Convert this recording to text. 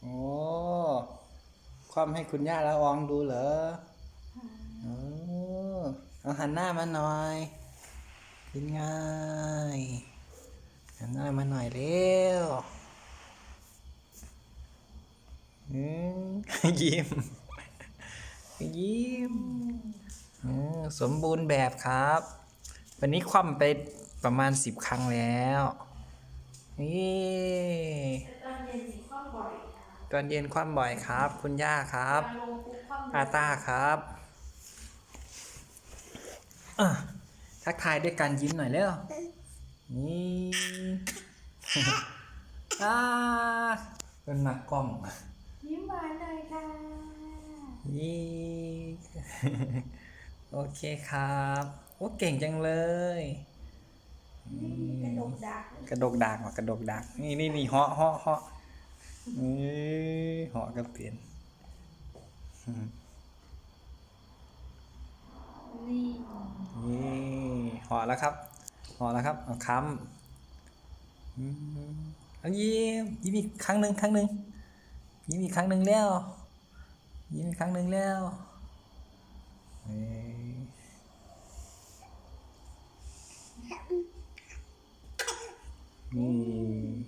โอ้ความให้คุณย่าละอองดูเหรอเออเอาหันหน้ามาหน่อยเป็นไงหันหน้ามาหน่อยเร็วอืมยิ้มยิ้มอืมสมบูรณ์แบบครับ วันนี้คว่ำไปประมาณสิบครั้งแล้วนี่ตอนเย็นสีข้อบ่อยค่ะตอนเย็นคว่ำบ่อยครับ คุณย่าครับการลงปุ๊บข้อมอาตาครับอะทักทายด้วยการยิ้มหน่อยเร็วนี่อ่าเป็นหนักกล้องยิ้มหวานหน่อยค่ะนี่โอเคครับ โอ้เก่งจังเลยนี่กระดกดักกระดกดักว่ะกระดกดักนี่นี่นี่เหาะเหาะเหาะนี่เหาะก็เปลี่ยนนี่นี่ห่อแล้วครับห่อแล้วครับเอาค้ำอืมเอายิ้มยิ้มอีกครั้งหนึ่งครั้งหนึ่งยิ้มอีกครั้งหนึ่งแล้วยิ้มอีกครั้งหนึ่งแล้วเอ้ うん。